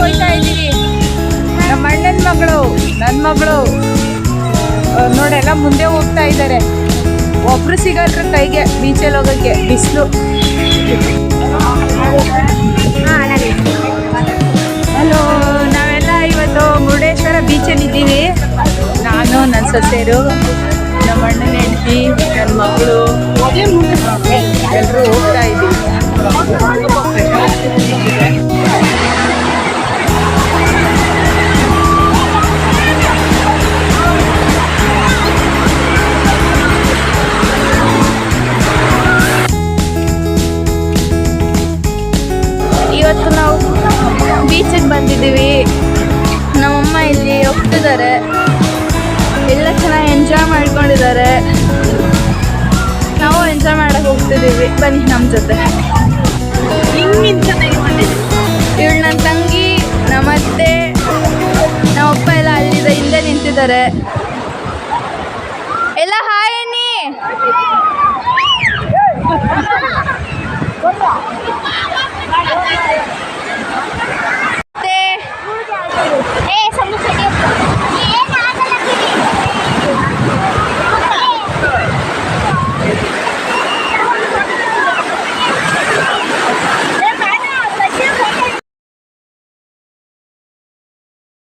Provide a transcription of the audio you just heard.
ಕೊಯ್ತಾ ಇದ್ದೀವಿ ನಮ್ಮ ಅಣ್ಣನ ಮಗಳು ನನ್ನ ಮಗಳು ನೋಡೆಲ್ಲ ಮುಂದೆ ಹೋಗ್ತಾ ಇದ್ದಾರೆ. ಒಬ್ರು ಸಿಗಲ್ರ ಕೈಗೆ, ಬೀಚಲ್ಲಿ ಹೋಗೋಕ್ಕೆ ಬಿಸಿಲು. ಹಲೋ, ನಾವೆಲ್ಲ ಇವತ್ತು ಮುರುಡೇಶ್ವರ ಬೀಚಲ್ಲಿ ಇದ್ದೀವಿ. ನಾನು ನನ್ನ ಸೊಸೆಯರು ನಮ್ಮ ಅಣ್ಣನ ಹೆಂಡತಿ ನನ್ನ ಮಗಳು ಎಲ್ಲರೂ ಇವತ್ತು ನಾವು ಬೀಚಿಗೆ ಬಂದಿದ್ದೀವಿ. ನಮ್ಮಮ್ಮ ಇಲ್ಲಿ ಹೋಗ್ತಿದ್ದಾರೆ. ಎಲ್ಲ ಚೆನ್ನಾಗಿ ಎಂಜಾಯ್ ಮಾಡ್ಕೊಂಡಿದ್ದಾರೆ. ನಾವು ಎಂಜಾಯ್ ಮಾಡಕ್ಕೆ ಹೋಗ್ತಿದ್ದೀವಿ. ಬನ್ನಿ ನಮ್ಮ ಜೊತೆ. ಇವಳು ನನ್ನ ತಂಗಿ ನಮ್ಮತ್ತೆ ನಮ್ಮಪ್ಪ ಎಲ್ಲ ಅಲ್ಲಿದೆ ಹಿಂದೆ ನಿಂತಿದ್ದಾರೆ.